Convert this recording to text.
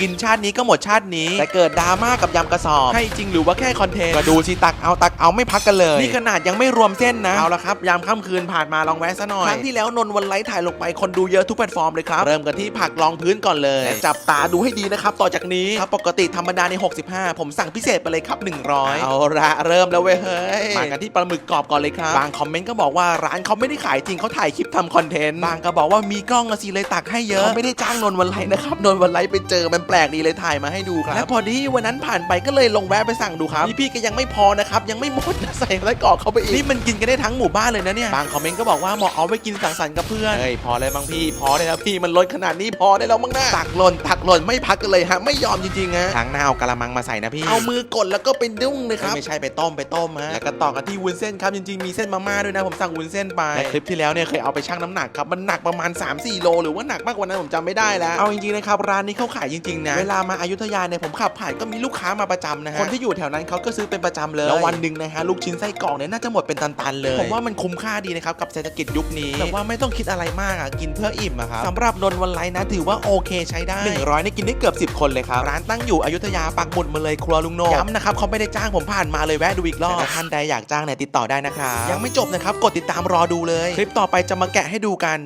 กินชาตินี้ก็หมดชาตินี้ แต่เกิดดราม่ากับยำกระสอบ ให้จริงหรือว่าแค่คอนเทนต์มาดูสิตักเอาตักเอาไม่พักกันเลย นี่ขนาดยังไม่รวมเส้นนะ เอาละครับ ยามค่ำคืนผ่านมาลองแวะซะหน่อย ครั้งที่แล้วนนท์วันไลฟ์ถ่ายลงไปคนดูเยอะทุกแพลตฟอร์มเลยครับ เริ่มกันที่ผักรองพื้นก่อนเลยและจับตาดูให้ดีนะครับ ต่อจากนี้ครับปกติธรรมดาใน 65 ผมสั่งพิเศษไปเลยครับ 100 เอาละเริ่มแล้วเว้ยเฮ้ยมากันที่ปลาหมึกกรอบก่อนเลยครับบางคอมเมนต์ก็บอกว่าร้านเขาไม่ได้ขายจริงเขาถ่ายคลิปทำคอนเทนต์บางก็บอกว่ามีกล้องอะสิเลยตักให้เยอะเขาไม่ได้จ้างนนท์วันไลฟ์นะครับนนท์วันไลฟ์ไปเจอมันแปลกดีเลยถ่ายมาให้ดูครับและพอดีวันนั้นผ่านไปก็เลยลงแวะไปสั่งดูครับพี่ๆก็ยังไม่พอนะครับยังไม่หมดนะใส่ไส้กรอกเข้าไปอีกนี่มันกินกันได้ทั้งหมู่บ้านเลยนะเนี่ยบางคอมเมนต์ก็บอกว่าเหมาะเอาไว้กินสังสรรค์กับเพื่อนเฮ้ยพอเลยบางพี่พอได้แล้วพี่มันล้นขนาดนี้พอได้แล้วมั้งนะตักหล่นตักหล่นไม่พักกันเลยฮะไม่ยอมจริงๆฮะครั้งหน้าเอากระมังมาใส่นะพี่เอามือกดแล้วก็ไปดุ้งเลยครับไม่ใช่ไปต้มไปต้มฮะแล้วก็ต่อกันที่วุ้นเส้นครับจริงๆมีเส้นมาม่าด้วยนะผมสั่งวุ้นเส้นไปในคลิปที่แล้วเนี่ยเคยเอาไปชั่งน้ำหนักครับมันหนักประมาณ 3-4 โล หรือว่าหนักมากกว่านั้นผมจำไม่ได้แล้วเอาจริงๆนะครับร้านนี้เขาขายจริงๆนะเวลามาอยุธยาเนี่ยผมขับผ่านก็มีลูกค้ามาประจำนะฮะคนที่อยู่แถวนั้นเขาก็ซื้อเป็นประจำเลยแล้ววันหนึ่งนะฮะลูกชิ้นไส้กรอกเนี่ยน่าจะหมดเป็นตันๆเลยผมว่ามันคุ้มค่าดีนะครับกับเศรษฐกิจยุคนี้แต่ว่าไม่ต้องคิดอะไรมากอะกินเพื่ออิ่มอะครับสำหรับนนท์วันไลน์นะถือว่าโอเคใช้ได้ 100นี่กินได้เกือบ 10 คนเลยครับร้านตั้งอยู่อยุธยาปักหมุดมาเลยครัวลุงโนย้ำนะครับเขาไม่ได้จ้างผมผ่านมาเลยแวะดูอีกรอบแต่ถ้าท่านใดอยากจ้างเนี่ยติดต่อได้นะครับยังไม่จบนะครับกดติดตามรอดูเลย คลิปต่อไปจะมาแกะให้ดูกัน